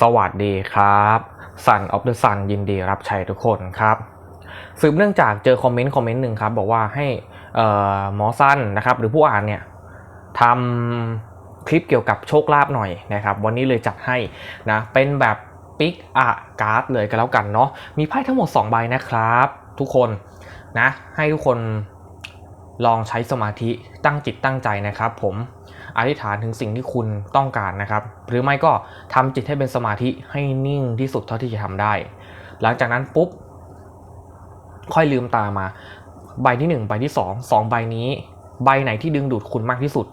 สวัสดีครับสันออฟเดอะซันยินดีรับใช้ทุกคนครับสืบเนื่องจากเจอคอมเมนต์คอมเมนต์หนึ่งครับ บอกว่าให้หมอสั้นนะครับหรือผู้อ่านเนี่ยทำคลิปเกี่ยวกับโชคลาภหน่อยนะครับ วันนี้เลยจัดให้นะเป็นแบบปิกอะการ์ดเลยก็แล้วกันเนาะมีไพ่ทั้งหมด 2 ใบนะครับ ทุกคนนะให้ทุกคนลองใช้สมาธิตั้งจิตตั้งใจนะครับผม อธิษฐานถึงสิ่งที่คุณต้องการนะครับ หรือไม่ก็ทำจิตให้เป็นสมาธิให้นิ่งที่สุดเท่าที่จะทำได้ หลังจากนั้นปุ๊บ ค่อยลืมตามา ใบที่ 1 ใบที่ 2 2 ใบนี้ ใบไหนที่ดึงดูดคุณมากที่สุด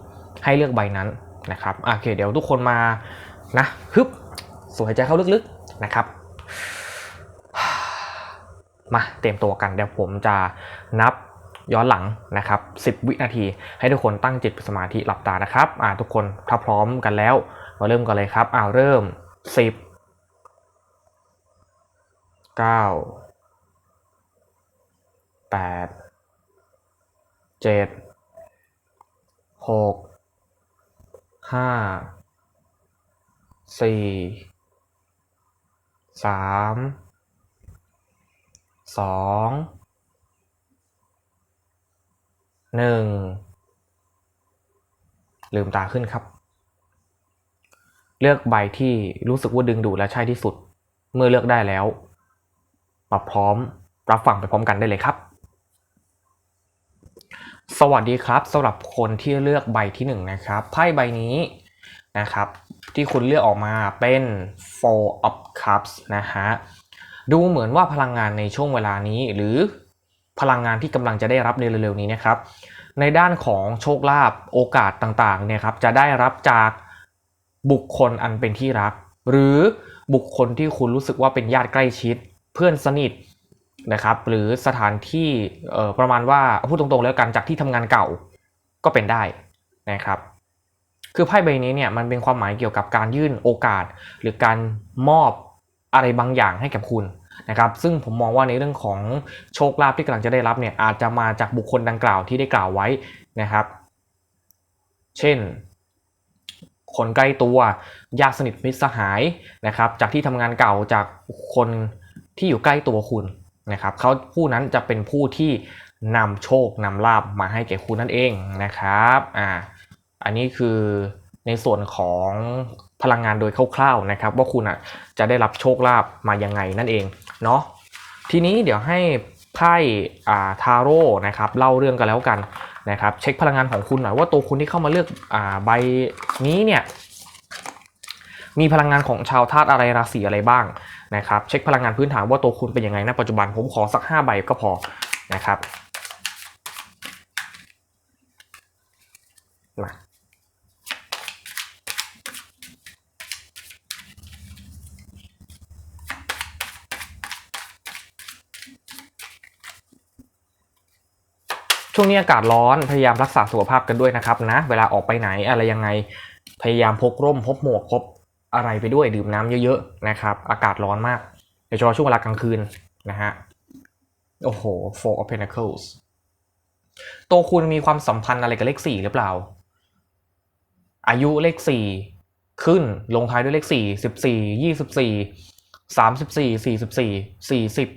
ให้เลือกใบนั้นนะครับโอเค เดี๋ยวทุกคนมานะฮึบสูดหายใจเข้าลึกๆนะครับ มาเตรียมตัวกันเดี๋ยวผมจะนับ ย้อนหลังนะครับ10 วินาที ให้ทุกคนตั้งจิตเป็นสมาธิหลับตานะครับอ่าทุกคนถ้าพร้อมกันแล้วมาเริ่มกันเลยครับอ้าเริ่ม 10 9แปดเจ็ดหก หนึ่งลืมตาขึ้นครับ เลือกใบที่รู้สึกว่าดึงดูดและใช่ที่สุด เมื่อเลือกได้แล้วปรับพร้อมรับฟังไปพร้อมกันได้เลยครับ สวัสดีครับสำหรับคนที่เลือกใบที่1นงนะครับไพ่ใบนี้นะครับ ที่คุณเลือกออกมาเป็น four of cups นะฮะดูเหมือนว่าพลังงานในช่วงเวลานี้หรือ พลังงานที่กำลังจะได้รับในเร็วๆนี้นะครับ ในด้านของโชคลาภโอกาสต่างๆเนี่ยครับจะได้รับจากบุคคลอันเป็นที่รัก หรือบุคคลที่คุณรู้สึกว่าเป็นญาติใกล้ชิด เพื่อนสนิทนะครับหรือสถานที่ประมาณว่าพูดตรงๆแล้วกันจากที่ทำงานเก่าก็เป็นได้นะครับ คือไพ่ใบนี้เนี่ยมันเป็นความหมายเกี่ยวกับการยื่นโอกาส หรือการมอบอะไรบางอย่างให้กับคุณ นะครับซึ่งผมมองว่าในเรื่องของโชคลาภที่กำลังจะได้รับเนี่ยอาจจะมาจากบุคคลดังกล่าวที่ได้กล่าวไว้นะครับ เช่น คนใกล้ตัวญาติสนิทมิตรสหายนะครับ จากที่ทำงานเก่าจากคนที่อยู่ใกล้ตัวคุณนะครับเขาผู้นั้นจะเป็นผู้ที่นำโชคนำลาบมาให้แก่คุณนั่นเองนะครับอ่าอันนี้คือในส่วนของพลังงานโดยคร่าวๆนะครับ ว่าคุณอะจะได้รับโชคลาภมายังไงนั่นเอง เนาะทีนี้เดี๋ยวให้ไพ่ทาโร่นะครับเล่าเรื่องกันแล้วกันนะครับ เช็คพลังงานของคุณหน่อยว่าตัวคุณที่เข้ามาเลือกอใบนี้เนี่ยมีพลังงานของชาวธาตุอะไรราศีอะไรบ้างนะครับ เช็คพลังงานพื้นฐานว่าตัวคุณเป็นยังไงณปัจจุบันผมขอสัก 5 ใบก็พอนะครับ ช่วงนี้อากาศร้อนพยายามรักษาสุขภาพกันด้วยนะครับนะ เวลาออกไปไหนอะไรยังไงพยายามพกร่มพกหมวกพกอะไรไปด้วยดื่มน้ำเยอะๆนะครับอากาศร้อนมากโดยเฉพาะช่วงเวลากลางคืนนะฮะโอ้โห Four of Pentacles ตัวคุณมีความสัมพันธ์อะไรกับเลขสี่หรือเปล่า อายุเลขสี่ขึ้นลงท้ายด้วยเลขสี่สิบสี่ยี่สิบสี่สามสิบสี่สี่สิบสี่สี่สิบ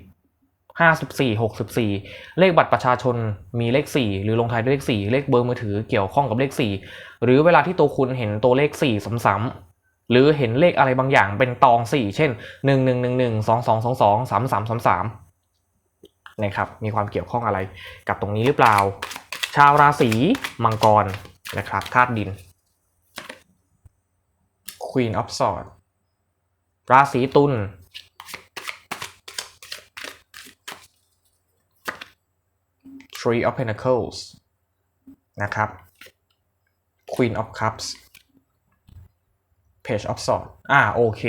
ห้าสิบสี่หกสิบสี่เลขบัตรประชาชนมีเลขสี่หรือลงท้ายด้วยเลขสี่เลขเบอร์มือถือเกี่ยวข้องกับเลขสี่หรือเวลาที่ตัวคุณเห็นตัวเลขสี่ซ้ำๆหรือเห็นเลขอะไรบางอย่างเป็นตองสี่เช่นหนึ่งหนึ่งหนึ่งหนึ่งสองสองสองสองสามสามสามสามนะครับมีความเกี่ยวข้องอะไรกับตรงนี้หรือเปล่า ชาวราศีมังกรนะครับธาตุดิน Queen of Swords ราศีตุล Three of Pentacles นะครับ Queen of Cups Page of Swords อ่าโอเค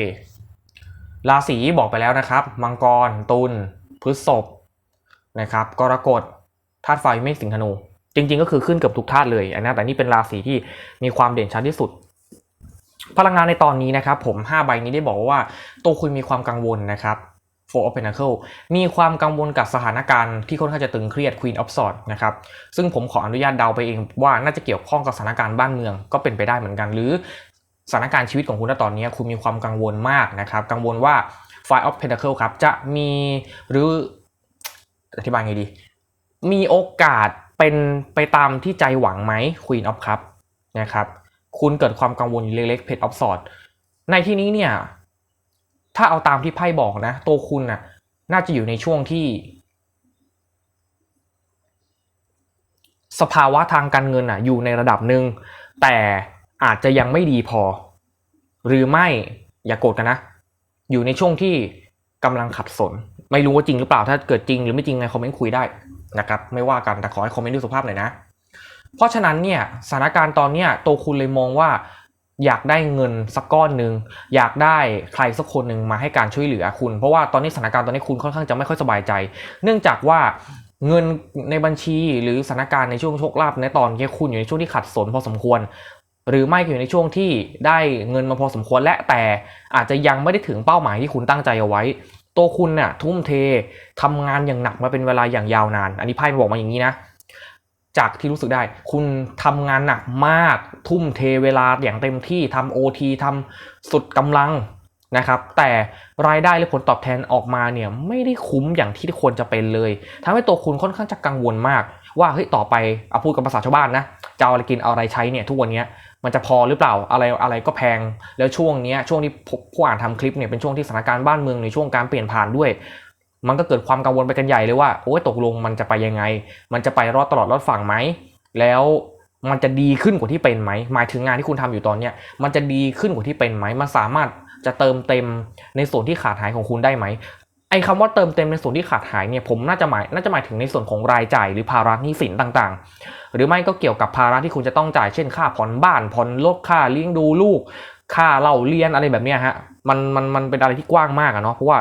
ราศีบอกไปแล้วนะครับ มังกร ตุล พฤษภ นะครับ กรกฎ ธาตุไฟเมษสิงห์ธนู จริง ๆ ก็คือขึ้นเกือบทุกธาตุเลยอันนี้แต่นี่เป็นราศีที่มีความเด่นชัดที่สุด พลังงานในตอนนี้นะครับ ผม 5 ใบนี้ได้บอกว่า ตัวคุณมีความกังวลนะครับ Four of Pentacle มีความกังวลกับสถานการณ์ที่ค่อนข้างจะตึงเครียด Queen of Swords นะครับ ซึ่งผมขออนุญาตเดาไปเองว่าน่าจะเกี่ยวข้องกับสถานการณ์บ้านเมืองก็เป็นไปได้เหมือนกัน หรือสถานการณ์ชีวิตของคุณณตอนนี้คุณมีความกังวลมากนะครับ กังวลว่า Five of Pentacle ครับ จะมีหรืออธิบายไงดี มีโอกาสเป็นไปตามที่ใจหวังไหม Queen of Cup นะครับ คุณเกิดความกังวลเล็กๆ Page of Swords ในที่นี้เนี่ย ถ้าเอาตามที่ไพ่บอกนะ ตัวคุณน่ะ น่าจะอยู่ในช่วงที่ สภาวะทางการเงินอะ อยู่ในระดับหนึ่งแต่อาจจะยังไม่ดีพอ หรือไม่อย่ากโกรธกันนะ อยู่ในช่วงที่กำลังขัดสน ไม่รู้ว่าจริงหรือเปล่าถ้าเกิดจริงหรือไม่จริงในคอมเมนต์คุยได้นะครับไม่ว่ากันแต่ขอให้คอมเมนต์ด้วยสุภาพหน่อยนะ เพราะฉะนั้นเนี่ยสถานการณ์ตอนเนี้ยตัวคุณเลยมองว่า อยากได้เงินสักก้อนหนึ่งอยากได้ใครสักคนหนึ่งมาให้การช่วยเหลือคุณ เพราะว่าตอนนี้สถานการณ์ตอนนี้คุณค่อนข้างจะไม่ค่อยสบายใจ เนื่องจากว่าเงินในบัญชีหรือสถานการณ์ในช่วงโชคลาภในตอนนี้คุณอยู่ในช่วงที่ขัดสนพอสมควร หรือไม่ก็อยู่ในช่วงที่ได้เงินมาพอสมควรและแต่อาจจะยังไม่ได้ถึงเป้าหมายที่คุณตั้งใจเอาไว้ ตัวคุณน่ะทุ่มเททำงานอย่างหนักมาเป็นเวลาอย่างยาวนาน อันนี้ไพ่มันบอกมาอย่างนี้นะ จากที่รู้สึกได้ คุณทำงานหนักมาก ทุ่มเทเวลาอย่างเต็มที่ทำโอทีทำสุดกำลังนะครับ แต่รายได้และผลตอบแทนออกมาเนี่ยไม่ได้คุ้มอย่างที่ควรจะเป็นเลยทำให้ตัวคุณค่อนข้างจะกังวลมาก ว่าเฮ้ยต่อไปเอาพูดกับภาษาชาวบ้านนะจะเอาอะไรกินเอาอะไรใช้เนี่ยทุกวันนี้มันจะพอหรือเปล่าอะไรอะไรก็แพง แล้วช่วงนี้ช่วงที่ผู้อ่านทำคลิปเนี่ยเป็นช่วงที่สถานการณ์บ้านเมืองในช่วงการเปลี่ยนผ่านด้วย มันก็เกิดความกังวลไปกันใหญ่เลยว่าโอ้ยตกลงมันจะไปยังไง มันจะไปรอดตลอดรอดฝั่งไหมแล้วมันจะดีขึ้นกว่าที่เป็นไหมหมายถึงงานที่คุณทำอยู่ตอนเนี้ยมันจะดีขึ้นกว่าที่เป็นไหมมันสามารถจะเติมเต็มในส่วนที่ขาดหายของคุณได้ไหมไอ้คำว่าเติมเต็มในส่วนที่ขาดหายเนี่ยผมน่าจะหมายน่าจะหมายถึงในส่วนของรายจ่ายหรือภาระหนี้สินต่างๆ หรือไม่ก็เกี่ยวกับภาระที่คุณจะต้องจ่ายเช่นค่าผ่อนบ้านผ่อนรถค่าเลี้ยงดูลูก ค่าเล่าเรียนอะไรแบบเนี้ยฮะมันมันมันเป็นอะไรที่กว้างมากอะเนาะเพราะว่า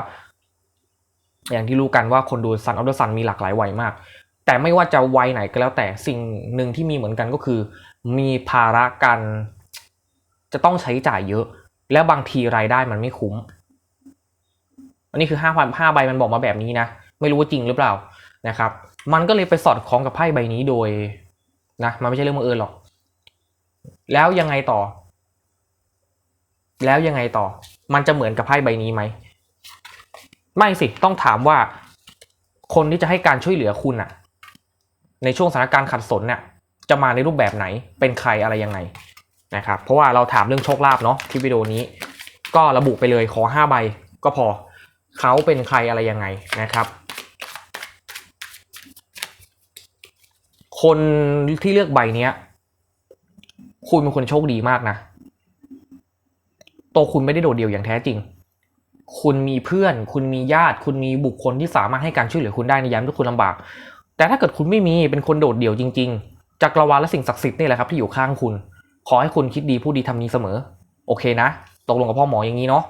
อย่างที่รู้กันว่าคนดูซันออฟเดอะซันมีหลากหลายวัยมาก แต่ไม่ว่าจะวัยไหนก็แล้วแต่สิ่งหนึ่งที่มีเหมือนกันก็คือ มีภาระการจะต้องใช้จ่ายเยอะ แล้วบางทีรายได้มันไม่คุ้ม อันนี้คือห้าพันห้าใบมันบอกมาแบบนี้นะ ไม่รู้ว่าจริงหรือเปล่านะครับ มันก็เลยไปสอดคล้องกับไพ่ใบนี้โดยนะมันไม่ใช่เรื่องบังเอิญหรอก แล้วยังไงต่อ แล้วยังไงต่อ มันจะเหมือนกับไพ่ใบนี้ไหม ไม่สิต้องถามว่าคนที่จะให้การช่วยเหลือคุณอะในช่วงสถานการณ์ขัดสนเนี่ยจะมาในรูปแบบไหนเป็นใครอะไรยังไงนะครับเพราะว่าเราถามเรื่องโชคลาภเนาะที่วิดีโอนี้ ก็ระบุไปเลยขอห้าใบก็พอเขาเป็นใครอะไรยังไงนะครับ คนที่เลือกใบเนี้ย คุณเป็นคนโชคดีมากนะ ตัวคุณไม่ได้โดดเดี่ยวอย่างแท้จริง คุณมีเพื่อน คุณมีญาติ คุณมีบุคคลที่สามารถให้การช่วยเหลือคุณได้ในยามที่คุณลำบาก แต่ถ้าเกิดคุณไม่มีเป็นคนโดดเดี่ยวจริง ๆ จักรวาลและสิ่งศักดิ์สิทธิ์นี่แหละครับที่อยู่ข้างคุณ ขอให้คุณคิดดีพูดดีทำดีเสมอ โอเคนะ ตกลงกับพ่อหมออย่างนี้เนาะ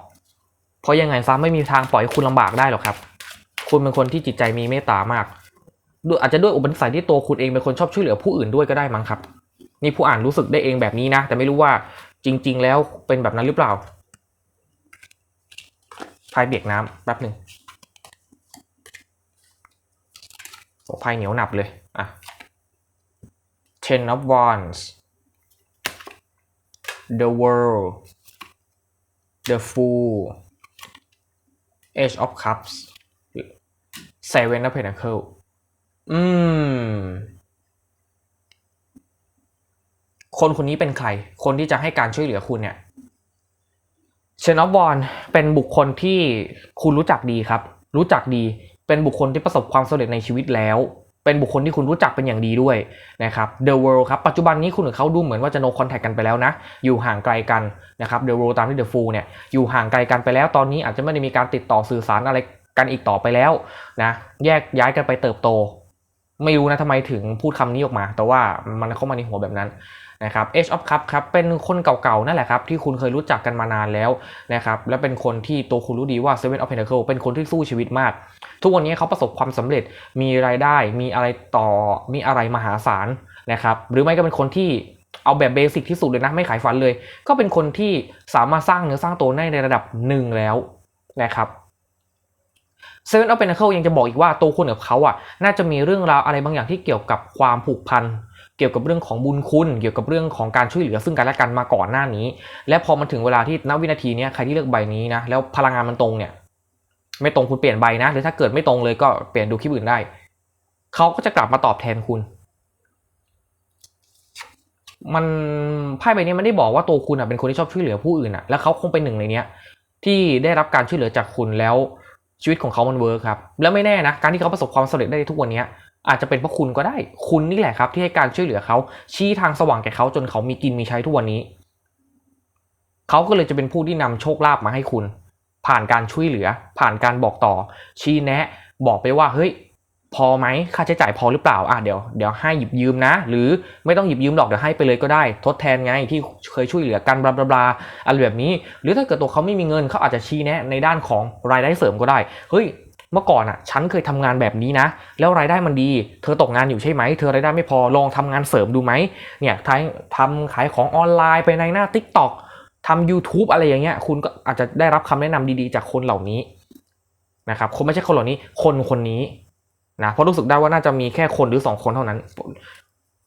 เพราะยังไงซะไม่มีทางปล่อยให้คุณลำบากได้หรอกครับ คุณเป็นคนที่จิตใจมีเมตตามากด้วยอาจจะด้วยอุปนิสัยที่ตัวคุณเองเป็นคนชอบช่วยเหลือผู้อื่นด้วยก็ได้มั้งครับ นี่ผู้อ่านรู้สึกได้เองแบบนี้นะ แต่ไม่รู้ว่าจริง ๆ แล้วเป็นแบบนั้นหรือเปล่า พายเบียกน้ำแป๊บหนึ่งโอ้พายเหนียวหนับเลย อะ Ten of Wands The World The Fool Age of Cups Seven of Pentacles อืม คนคนนี้เป็นใคร คนที่จะให้การช่วยเหลือคุณเนี่ย นอฟบอลเป็นบุคคลที่คุณรู้จักดีครับ รู้จักดี เป็นบุคคลที่ประสบความสำเร็จในชีวิตแล้ว เป็นบุคคลที่คุณรู้จักเป็นอย่างดีด้วยนะครับ The World ครับ ปัจจุบันนี้คุณกับเขาดูเหมือนว่าจะ no contact กันไปแล้วนะ อยู่ห่างไกลกันนะครับ The World ตามที่ The Fool เนี่ย อยู่ห่างไกลกันไปแล้ว ตอนนี้อาจจะไม่ได้มีการติดต่อสื่อสารอะไรกันอีกต่อไปแล้วนะ แยกย้ายกันไปเติบโต ไม่รู้นะทำไมถึงพูดคำนี้ออกมา แต่ว่ามันเข้ามาในหัวแบบนั้น นะครับ Age of Cup ครับเป็นคนเก่าๆนั่นแหละครับที่คุณเคยรู้จักกันมานานแล้วนะครับและเป็นคนที่ตัวคุณรู้ดีว่า Seven of Pentacles เป็นคนที่สู้ชีวิตมาก ทุกวันนี้เขาประสบความสำเร็จมีรายได้ มีอะไรต่อมีอะไรมหาศาลนะครับหรือไม่ก็เป็นคนที่เอาแบบเบสิกที่สุดเลยนะไม่ขายฝันเลย ก็เป็นคนที่สามารถสร้างเนื้อสร้างตัวได้ในระดับหนึ่งแล้วนะครับเซเว่นออฟเปนเคิลยังจะบอกอีกว่าตัวคุณกับเขาอะน่าจะมีเรื่องราวอะไรบางอย่างที่เกี่ยวกับความผูกพัน เกี่ยวกับเรื่องของบุญคุณ เกี่ยวกับเรื่องของการช่วยเหลือซึ่งกันและกันมาก่อนหน้านี้ และพอมันถึงเวลาที่ณวินาทีนี้ใครที่เลือกใบนี้นะแล้วพลังงานมันตรงเนี่ย ไม่ตรงคุณเปลี่ยนใบนะ หรือถ้าเกิดไม่ตรงเลยก็เปลี่ยนดูคลิปอื่นได้เขาก็จะกลับมาตอบแทนคุณ มันไพ่ใบนี้ไม่ได้บอกว่าตัวคุณอะเป็นคนที่ชอบช่วยเหลือผู้อื่นอะแล้วเขาคงเป็นหนึ่งในเนี้ยที่ได้รับการช่วยเหลือจากคุณแล้วชีวิตของเขามันเวิร์คครับ แล้วไม่แน่นะ การที่เขาประสบความสำเร็จได้ทุกวันนี้ อาจจะเป็นเพราะคุณก็ได้ คุณนี่แหละครับที่ให้การช่วยเหลือเขาชี้ทางสว่างแก่เขาจนเขามีกินมีใช้ทุกวันนี้ เขาก็เลยจะเป็นผู้ที่นำโชคลาภมาให้คุณ ผ่านการช่วยเหลือ ผ่านการบอกต่อ ชี้แนะ บอกไปว่าเฮ้ยพอไหมค่าใช้จ่ายพอหรือเปล่าอะเดี๋ยวเดี๋ยวให้หยิบยืมนะ หรือไม่ต้องหยิบยืมหรอกเดี๋ยวให้ไปเลยก็ได้ ทดแทนไงที่เคยช่วยเหลือกันบลาบลาบลาอะไรแบบนี้ หรือถ้าเกิดตัวเขาไม่มีเงินเขาอาจจะชี้แนะในด้านของรายได้เสริมก็ได้เฮ้ย เมื่อก่อนอะฉันเคยทำงานแบบนี้นะ แล้วรายได้มันดี เธอตกงานอยู่ใช่ไหม เธอรายได้ไม่พอลองทำงานเสริมดูไหมเนี่ยทำขายของออนไลน์ไปในหน้า Tik t o อกทำ YouTube อะไรอย่างเงี้ยคุณก็อาจจะได้รับคำแนะนำดีๆ จากคนเหล่านี้นะครับคนไม่ใช่คนเหล่านี้คนคนนี้นะเพราะรู้สึกได้ว่าน่าจะมีแค่คนหรือสองคนเท่านั้น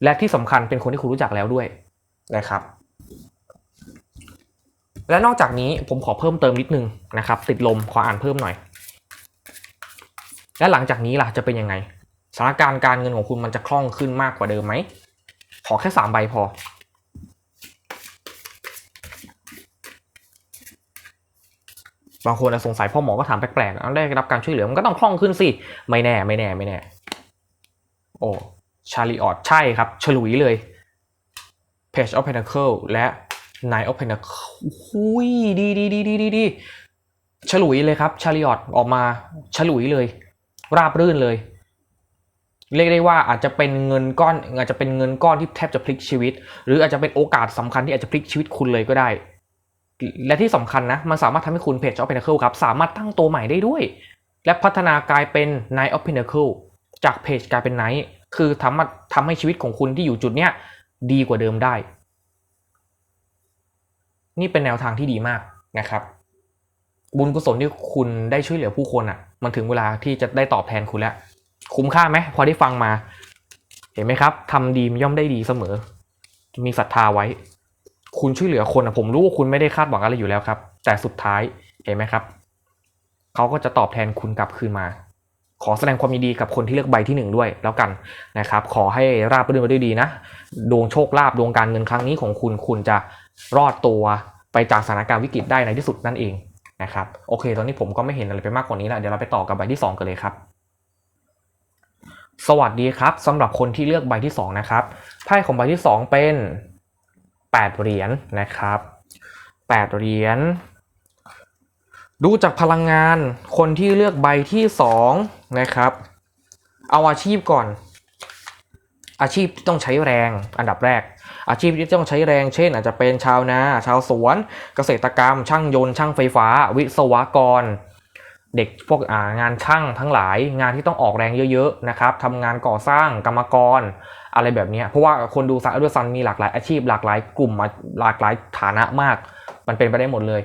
และที่สำคัญเป็นคนที่คุณรู้จักแล้วด้วยนะครับและนอกจากนี้ผมขอเพิ่มเติมนิดนึงนะครับ ติดลมขออ่านเพิ่มหน่อย และหลังจากนี้ล่ะจะเป็นยังไงสถานการณ์การเงินของคุณมันจะคล่องขึ้นมากกว่าเดิมไหมขอแค่สามใบพอ บางคนอาจสงสัยพ่อหมอก็ถามแปลกๆได้รับการช่วยเหลือมันก็ต้องคล่องขึ้นสิ ไม่แน่ไม่แน่ไม่แน่ โอ้ชาลีออดใช่ครับ ฉลุยเลย Page of Pentacle และ Knight of Pentacle หุยดีดีดีดีดีดีฉลุยเลยครับ ชาลีออดออกมา ฉลุยเลย ราบรื่นเลย เรียกได้ว่าอาจจะเป็นเงินก้อนอาจจะเป็นเงินก้อนที่แทบจะพลิกชีวิต หรืออาจจะเป็นโอกาสสำคัญที่อาจจะพลิกชีวิตคุณเลยก็ได้ และที่สำคัญนะมันสามารถทำให้คุณเพจ of Pinnacle ครับสามารถตั้งตัวใหม่ได้ด้วย และพัฒนากลายเป็น Knight of Pinnacle จากเพจกลายเป็น Knight คือทำมาทำให้ชีวิตของคุณที่อยู่จุดเนี้ยดีกว่าเดิมได้ นี่เป็นแนวทางที่ดีมากนะครับ บุญกุศลที่คุณได้ช่วยเหลือผู้คนอะ มันถึงเวลาที่จะได้ตอบแทนคุณแล้ว คุ้มค่าไหมพอได้ฟังมา เห็นไหมครับทำดีย่อมได้ดีเสมอ มีศรัทธาไว้ คุณช่วยเหลือคนอะผมรู้ว่าคุณไม่ได้คาดหวังอะไรอยู่แล้วครับ แต่สุดท้ายเห็นไหมครับเขาก็จะตอบแทนคุณกลับคืนมา ขอแสดงความยินดีกับคนที่เลือกใบที่หนึ่งด้วยแล้วกันนะครับ ขอให้ราบรื่นไปด้วยดีนะ ดวงโชคลาภดวงการเงินครั้งนี้ของคุณคุณจะรอดตัวไปจากสถานการณ์วิกฤตได้ในที่สุดนั่นเอง นะครับโอเค ตอนนี้ผมก็ไม่เห็นอะไรไปมากกว่านี้แล้วเดี๋ยวเราไปต่อกับใบที่สองกันเลยครับ สวัสดีครับสำหรับคนที่เลือกใบที่สองนะครับไพ่ของใบที่สองเป็นแปดเหรียญนะครับแปดเหรียญดูจากพลังงานคนที่เลือกใบที่สองนะครับ เอาอาชีพก่อน อาชีพที่ต้องใช้แรงอันดับแรก อาชีพที่ต้องใช้แรงเช่น อาจจะเป็นชาวนา ชาวสวน เกษตรกรรม ช่างยนต์ ช่างไฟฟ้า วิศวกร เด็กพวกางานช่างทั้งหลาย งานที่ต้องออกแรงเยอะๆนะครับทำงานก่อสร้างกรรมกร อะไรแบบนี้ เพราะว่าคนดูซันด้วยซันมีหลากหลายอาชีพหลากหลายกลุ่มหลากหลายฐานะมากมันเป็นไปได้หมดเลย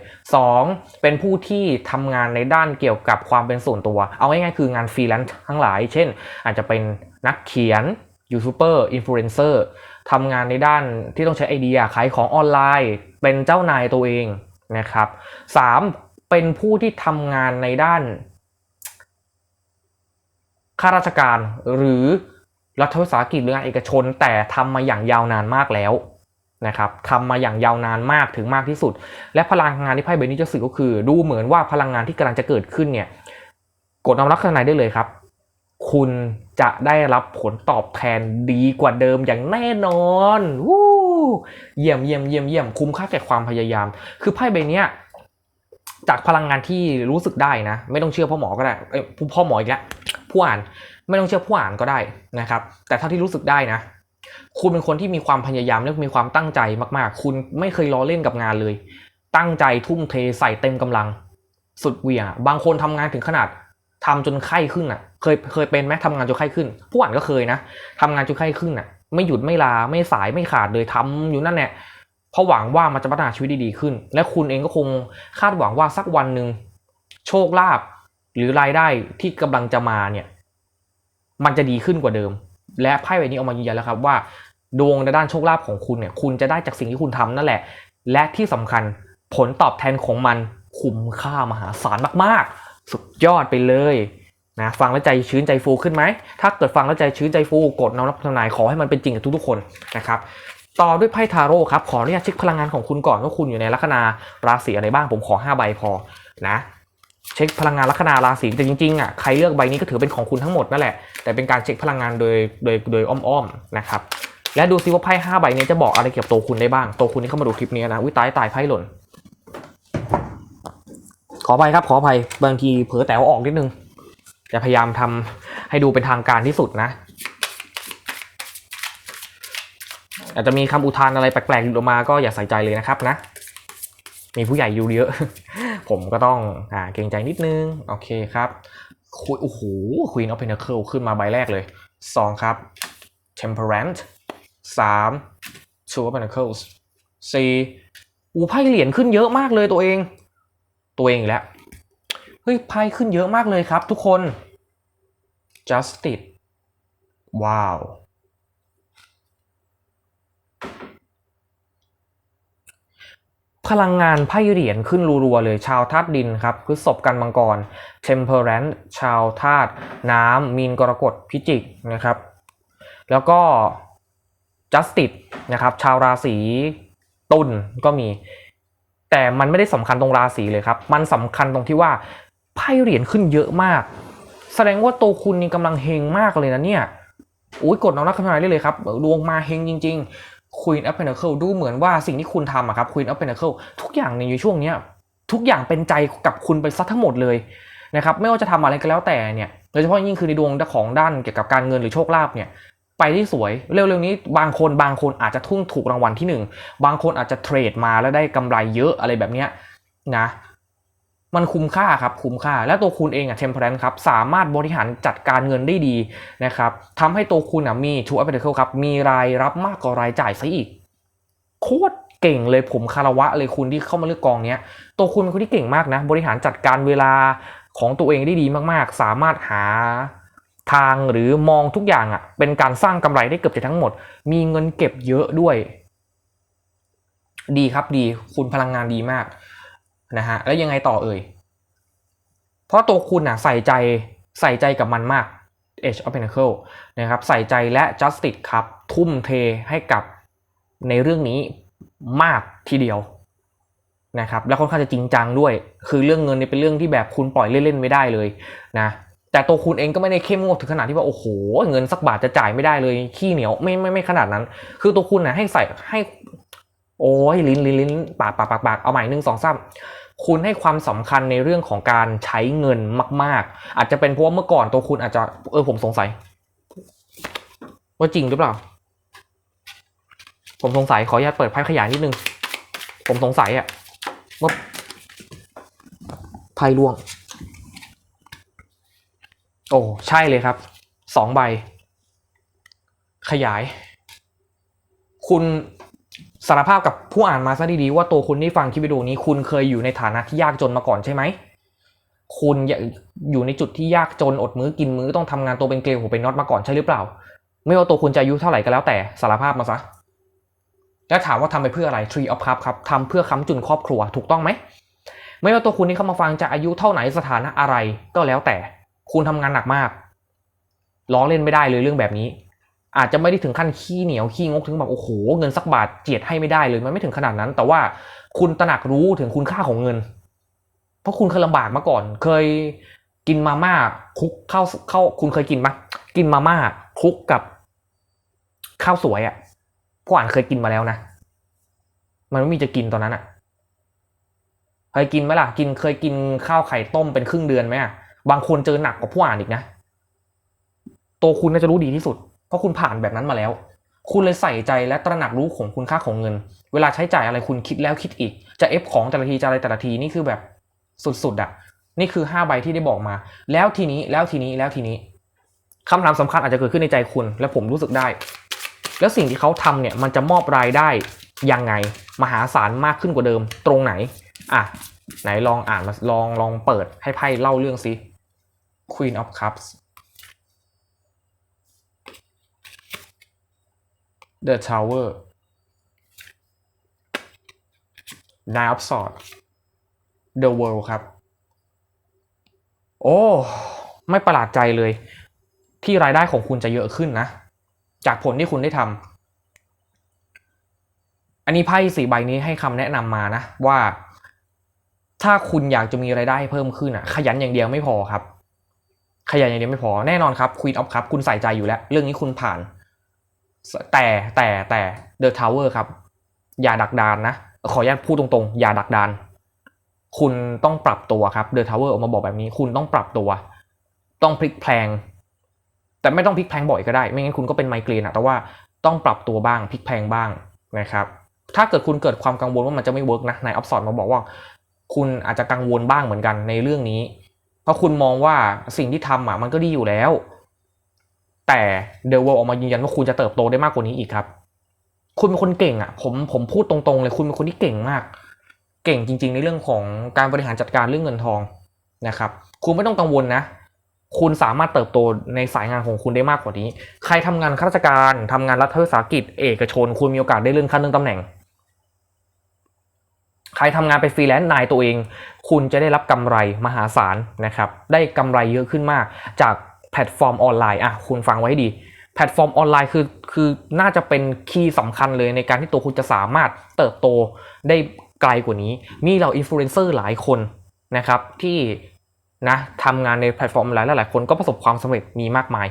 2. เป็นผู้ที่ทำงานในด้านเกี่ยวกับความเป็นส่วนตัว เอาง่ายๆคืองานฟรีแลนซ์ทั้งหลาย เช่น อาจจะเป็นนักเขียนยูทูบเบอร์อินฟลูเอนเซอร์ ทำงานในด้านที่ต้องใช้ไอเดียขายของออนไลน์ เป็นเจ้านายตัวเองนะครับ 3. เป็นผู้ที่ทำงานในด้านข้าราชการหรือรัฐวิสาหกิจหรืองานเอกชน แต่ทำมาอย่างยาวนานมากแล้วนะครับทำมาอย่างยาวนานมากถึงมากที่สุด และพลังงานที่ไพ่ใบนี้จะสื่อก็คือ ดูเหมือนว่าพลังงานที่กำลังจะเกิดขึ้นเนี่ยกดนำรับข้างในได้เลยครับ คุณจะได้รับผลตอบแทนดีกว่าเดิมอย่างแน่นอนวู้เยี่ยมเยี่ยมเยี่ยมเยี่ยมคุ้มค่าแก่ความพยายาม คือไพ่ใบเนี้ยจากพลังงานที่รู้สึกได้นะ ไม่ต้องเชื่อพ่อหมอก็ได้เอ้ยพ่อหมออีกแล้วผู้อ่านไม่ต้องเชื่อผู้อ่านก็ได้นะครับ แต่เท่าที่รู้สึกได้นะ คุณเป็นคนที่มีความพยายามและมีความตั้งใจมากๆ คุณไม่เคยล้อเล่นกับงานเลย ตั้งใจทุ่มเทใส่เต็มกำลัง สุดเหวี่ยงบางคนทำงานถึงขนาดทำจนไข้ขึ้นอะ เคยเคยเป็นไหมทำงานจนไข้ขึ้น ผู้อ่านก็เคยนะทำงานจนไข้ขึ้นอะ ไม่หยุดไม่ลาไม่สายไม่ขาดเลยทำอยู่นั่นแหละเพราะหวังว่ามันจะพัฒนาชีวิตด้ดีขึ้น และคุณเองก็คงคาดหวังว่าสักวันหนึ่งโชคลาภหรือรายได้ที่กำลังจะมาเนี่ย มันจะดีขึ้นกว่าเดิม และไพ่ใบนี้ออกมายืนยันแล้วครับว่าดวงในด้านโชคลาภของคุณเนี่ย คุณจะได้จากสิ่งที่คุณทำนั่นแหละ และที่สำคัญผลตอบแทนของมันคุ้มค่ามหาศาลมาก ๆ สุดยอดไปเลย นะฟังแล้วใจชื้นใจฟูขึ้นไหม ถ้าเกิดฟังแล้วใจชื้นใจฟูกดน้องรับทำนายขอให้มันเป็นจริงกับทุกๆคนนะครับต่อด้วยไพ่ทาโร่ครับขออนุญาตเช็คพลังงานของคุณก่อนว่าคุณอยู่ในลัคนาราศีอะไรบ้างผมขอ 5 ใบพอนะเช็คพลังงานลัคนาราศีแต่จริงๆอะใครเลือกใบนี้ก็ถือเป็นของคุณทั้งหมดนั่นแหละ แต่เป็นการเช็คพลังงานโดยโดยโดยอ้อมๆนะครับและดูซิว่าไพ่ห้าใบนี้จะบอกอะไรเกี่ยวกับตัวคุณได้บ้างตัวคุณที่เข้ามาดูคลิปนี้นะวิตายตายไพ่หล่นขออภัยครับขออภัยบางทีเผลอแต๋วออกนิดนึง จะพยายามทำให้ดูเป็นทางการที่สุดนะ อาจจะมีคำอุทานอะไรแปลกๆหลุดออกมาก็อย่าใส่ใจเลยนะครับนะ มีผู้ใหญ่อยู่เยอะ ผมก็ต้องอ่าเกรงใจนิดนึง โอเคครับคุยโอ้โห Queen of Pentacles ขึ้นมาใบแรกเลยสองครับ Temperance สาม Two of Pentacles สี่อูไพ่เหรียญขึ้นเยอะมากเลยตัวเอง ตัวเองอีกแล้วเฮ้ยไพ่ขึ้นเยอะมากเลยครับทุกคน Justice ว้าว พลังงานไพ่เหรียญขึ้นรัวๆเลยชาวธาตุดินครับพฤษภกันมังกร Temperance ชาวธาตุน้ำมีนกรกฎพิจิกนะครับ แล้วก็ Justice นะครับ ชาวราศีตุลก็มี แต่มันไม่ได้สำคัญตรงราศีเลยครับ มันสำคัญตรงที่ว่าไพ่เหรียญขึ้นเยอะมาก แสดงว่าตัวคุณนี่กำลังเฮงมากเลยนะเนี่ยอุ้ยกดน้องนักคำนายได้เลยครับดวงมาเฮงจริง ๆ Queen of Pentacles ดูเหมือนว่าสิ่งที่คุณทำอะครับ Queen of Pentacles ทุกอย่างในช่วงเนี้ยทุกอย่างเป็นใจกับคุณไปซะทั้งหมดเลยนะครับไม่ว่าจะทำอะไรก็แล้วแต่เนี่ยโดยเฉพาะยิ่งคือในดวงของด้านเกี่ยวกับการเงินหรือโชคลาภเนี่ยไปได้สวยเร็วๆนี้บางคนบางคนอาจจะทุ่งถูกรางวัลที่หนึ่งบางคนอาจจะเทรดมาแล้วได้กำไรเยอะอะไรแบบเนี้ยนะ มันคุ้มค่าครับคุ้มค่า และตัวคุณเองอะเทมเพลนครับสามารถบริหารจัดการเงินได้ดีนะครับทำให้ตัวคุณอะมีทูอัพเดอร์ครับมีรายรับมากกว่ารายจ่ายซะอีก โคตรเก่งเลยผมคารวะเลยคุณที่เข้ามาเลือกกองเนี้ยตัวคุณเป็นคนที่เก่งมากนะ บริหารจัดการเวลาของตัวเองได้ดีมากๆ สามารถหาทางหรือมองทุกอย่างอะ่ะ เป็นการสร้างกำไรได้เกือบจะทั้งหมด มีเงินเก็บเยอะด้วย ดีครับดี คุณพลังงานดีมาก นะฮะแล้วยังไงต่อเอ่ย เพราะตัวคุณอะใส่ใจใส่ใจกับมันมาก Age of Pentacle นะครับใส่ใจและ Justice ครับทุ่มเทให้กับในเรื่องนี้มากทีเดียวนะครับแล้วค่อนข้างจะจริงจังด้วย คือเรื่องเงินเนี่ยเป็นเรื่องที่แบบคุณปล่อยเล่นๆไม่ได้เลยนะแต่ตัวคุณเองก็ไม่ได้เข้มงวดถึงขนาดที่ว่าโอ้โหเงินสักบาทจะจ่ายไม่ได้เลยขี้เหนียวไม่ไม่ไม่ขนาดนั้น คือตัวคุณนะให้ใส่ให้ โอ้ยลิ้นลิ้นลิ้นปากปากปากปากเอาใหม่หนึ่งสองสามคุณให้ความสำคัญในเรื่องของการใช้เงินมาก ๆ อาจจะเป็นเพราะว่าเมื่อก่อนตัวคุณอาจจะเออผมสงสัย ว่าจริงหรือเปล่า ผมสงสัยขออนุญาตเปิดไพ่ขยายนิดนึง ผมสงสัยอะว่าไพ่ร่วง โอ้ใช่เลยครับสองใบ ขยาย คุณ สารภาพกับผู้อ่านมาซะดีๆว่าตัวคุณที่ฟังคลิปวิดีโอนี้คุณเคยอยู่ในฐานะที่ยากจนมาก่อนใช่ไหมคุณอยู่ในจุดที่ยากจนอดมื้อกินมื้อต้องทำงานตัวเป็นเกลียวหัวเป็นน็อตมาก่อนใช่หรือเปล่า ไม่ว่าตัวคุณจะอายุเท่าไหร่ก็แล้วแต่สารภาพมาซะแล้วถามว่าทำไปเพื่ออะไร Tree of Cup ครับทำเพื่อค้ำจุนครอบครัวถูกต้องไหมไม่ว่าตัวคุณที่เข้ามาฟังจะอายุเท่าไหนสถานะอะไรก็แล้วแต่ คุณทำงานหนักมากล้อเล่นไม่ได้เลยเรื่องแบบนี้ อาจจะไม่ได้ถึงขั้นขี้เหนียวขี้งกถึงแบบโอ้โหเงินสักบาทเจียดให้ไม่ได้เลยมันไม่ถึงขนาดนั้น แต่ว่าคุณตระหนักรู้ถึงคุณค่าของเงิน เพราะคุณเคยลำบากมาก่อน เคยกินมาม่าคุกข้าวข้าวคุณเคยกินปะกินมาม่าคุกกับข้าวสวยอะ่ะผู้อ่านเคยกินมาแล้วนะ มันไม่มีจะกินตอนนั้นอะ่ะเคยกินไหมล่ะ กินเคยกินข้าวไข่ต้มเป็นครึ่งเดือนไหมอะบางคนเจอหนักกว่าผู้อ่านอีกนะ ตัวคุณน่าจะรู้ดีที่สุด ราะคุณผ่านแบบนั้นมาแล้ว คุณเลยใส่ใจและตระหนักรู้ของคุณค่าของเงิน เวลาใช้จ่ายอะไรคุณคิดแล้วคิดอีก จะเอฟของแต่ละทีจะอะไรแต่ละทีนี่คือแบบสุดๆอะ่ะ นี่คือห้าใบที่ได้บอกมา แล้วทีนี้แล้วทีนี้แล้วทีนี้คำถามสำคัญอาจจะเกิดขึ้นในใจคุณ และผมรู้สึกได้ แล้วสิ่งที่เขาทำเนี่ยมันจะมอบรายได้ยังไง มหาศาลมากขึ้นกว่าเดิม ตรงไหนอะไหนลองอ่านมาลองลองเปิดให้ไพ่เล่าเรื่องซิ Queen of Cups The Tower Nine of Swords The World ครับ โอ้ ไม่ประหลาดใจเลย ที่รายได้ของคุณจะเยอะขึ้นนะ จากผลที่คุณได้ทำอันนี้ไพ่สี่ใบนี้ให้คำแนะนำมานะ ว่า ถ้าคุณอยากจะมีรายได้เพิ่มขึ้นอะ ขยันอย่างเดียวไม่พอครับขยันอย่างเดียวไม่พอแน่นอนครับ Queen of Cup คุณใส่ใจอยู่แล้ว เรื่องนี้คุณผ่าน แต่แต่แต่ The Tower ครับ อย่าดักดานนะ ขออนุญาตพูดตรงๆ อย่าดักดาน คุณต้องปรับตัวครับ The Tower อร์ออกมาบอกแบบนี้ คุณต้องปรับตัว ต้องพลิกแพลง แต่ไม่ต้องพลิกแพลงบ่อยก็ได้ ไม่งั้นคุณก็เป็นไมเกรนอะแต่ว่าต้องปรับตัวบ้างพลิกแพลงบ้างนะครับถ้าเกิดคุณเกิดความกังวลว่ามันจะไม่เวิร์กนะนายออฟสอนมาบอกว่า คุณอาจจะกังวลบ้างเหมือนกันในเรื่องนี้ เพราะคุณมองว่าสิ่งที่ทำอะมันก็ดีอยู่แล้ว แต่เดว l ออกมายืนยันว่าคุณจะเติบโตได้มากกว่านี้อีกครับ คุณเป็นคนเก่งอะ ผมผมพูดตรงๆเลยคุณเป็นคนที่เก่งมาก เก่งจริง ๆ ในเรื่องของการบริหารจัดการเรื่องเงินทองนะครับ คุณไม่ต้องกังวลนะ คุณสามารถเติบโตในสายงานของคุณได้มากกว่านี้ ใครทำงานข้าราชการทำงานรัฐวิสาหกิจ เอกชน คุณมีโอกาสได้เลื่อนขั้นเลื่อนตำแหน่ง ใครทำงานเป็นฟรีแลนซ์นายตัวเอง คุณจะได้รับกำไรมหาศาลนะครับ ได้กำไรเยอะขึ้นมากจาก แพลตฟอร์มออนไลน์อะคุณฟังไว้ดี แพลตฟอร์มออนไลน์คือคือน่าจะเป็นคีย์สำคัญเลยในการที่ตัวคุณจะสามารถเติบโตได้ไกลกว่านี้ มีเหล่าอินฟลูเอนเซอร์หลายคนนะครับที่นะทำงานในแพลตฟอร์มออนไลน์หลายคนก็ประสบความสำเร็จมีมากมาย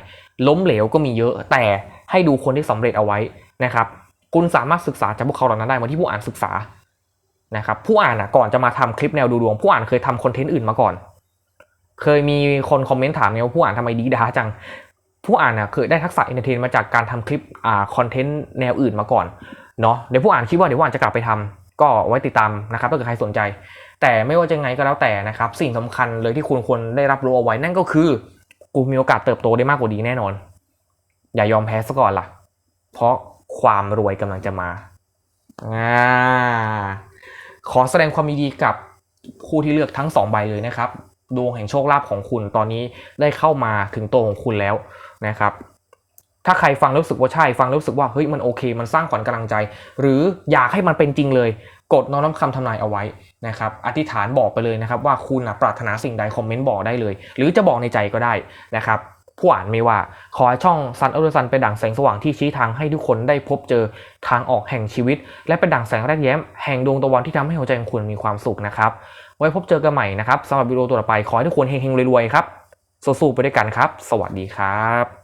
ล้มเหลวก็มีเยอะ แต่ให้ดูคนที่สำเร็จเอาไว้นะครับคุณสามารถศึกษาจากพวกเขาเหล่านั้นได้เหมือนที่ผู้อ่านศึกษานะครับผู้อ่านอะก่อนจะมาทำคลิปแนวดูดวง ผู้อ่านเคยทำคอนเทนต์อื่นมาก่อน เคยมีคนคอมเมนต์ถามไงว่าผู้อ่านทำไมดีดาจัง ผู้อ่านอะเคยได้ทักษะอินเตอร์เทนมาจากการทำคลิปอ่าคอนเทนต์แนวอื่นมาก่อนเนาะเดี๋ยวผู้อ่านคิดว่าเดี๋ยวผู้อ่านจะกลับไปทำก็ไว้ติดตามนะครับถ้าเกิดใครสนใจ แต่ไม่ว่าจะไงก็แล้วแต่นะครับ สิ่งสำคัญเลยที่คุณควรได้รับรู้เอาไว้นั่นก็คือกูมีโอกาสเติบโตได้มากกว่านี้แน่นอน อย่ายอมแพ้ซะก่อนล่ะ เพราะความรวยกำลังจะมาอ่าขอแสดงความยินดีกับผู้ที่เลือกทั้ง 2 ใบเลยนะครับ ดวงแห่งโชคลาภของคุณตอนนี้ได้เข้ามาถึงตัวของคุณแล้วนะครับ ถ้าใครฟังแล้วรู้สึกว่าใช่ฟังแล้วรู้สึกว่าเฮ้ยมันโอเค มันสร้างขวัญกำลังใจ หรืออยากให้มันเป็นจริงเลย กดน้อมรับคำทำนายเอาไว้นะครับอธิษฐานบอกไปเลยนะครับ ว่าคุณนะปรารถนาสิ่งใดคอมเมนต์บอกได้เลย หรือจะบอกในใจก็ได้นะครับผู้อ่านไม่ว่า ขอให้ช่องซันออร์ซันเป็นดั่งแสงสว่างที่ชี้ทางให้ทุกคนได้พบเจอทางออกแห่งชีวิต และเป็นดั่งแสงแรกแย้มแห่งดวงตะวันที่ทำให้หัวใจของคุณมีความสุขนะครับ ว้พบเจอกันใหม่นะครับสำหรับวิดีโอตัวต่อไปขอให้ทุกคนเฮงๆรวยๆครับสู้ๆไปด้วยกันครับ สวัสดีครับ